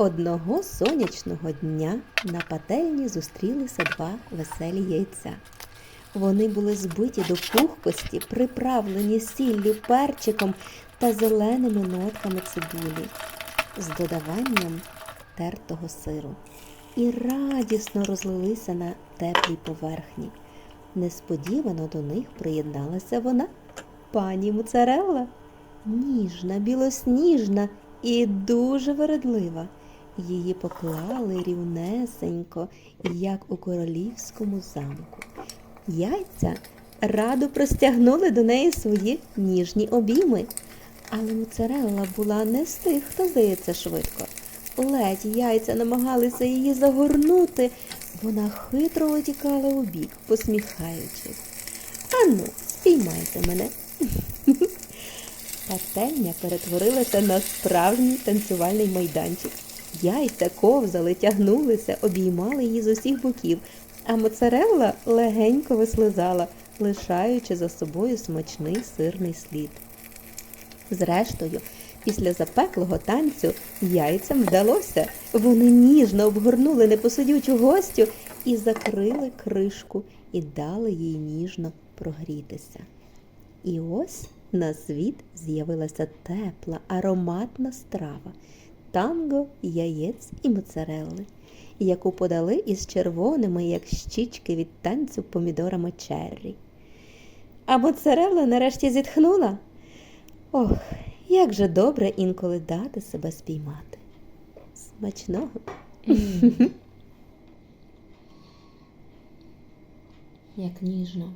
Одного сонячного дня на пательні зустрілися два веселі яйця. Вони були збиті до пухкості, приправлені сіллю, перчиком та зеленими нотками цибулі з додаванням тертого сиру і радісно розлилися на теплій поверхні. Несподівано до них приєдналася вона, пані Муцарелла, ніжна, білосніжна і дуже вередлива. Її поклали рівнесенько, як у королівському замку. Яйця радо простягнули до неї свої ніжні обійми. Але Муцарелла була не з тих, хто здається швидко. Ледь яйця намагалися її загорнути. Вона хитро утікала у бік, посміхаючись. Ану, спіймайте мене. Пательня перетворилася на справжній танцювальний майданчик. Яйця ковзали, тягнулися, обіймали її з усіх боків, а моцарелла легенько вислизала, лишаючи за собою смачний сирний слід. Зрештою, після запеклого танцю яйцям вдалося. Вони ніжно обгорнули непосидючу гостю і закрили кришку і дали їй ніжно прогрітися. І ось на світ з'явилася тепла, ароматна страва танго, яєць і моцарелли, яку подали із червоними, як щічки від танцю помідорами черрі. А моцарелла нарешті зітхнула. Ох, як же добре інколи дати себе спіймати. Смачного. Як ніжно.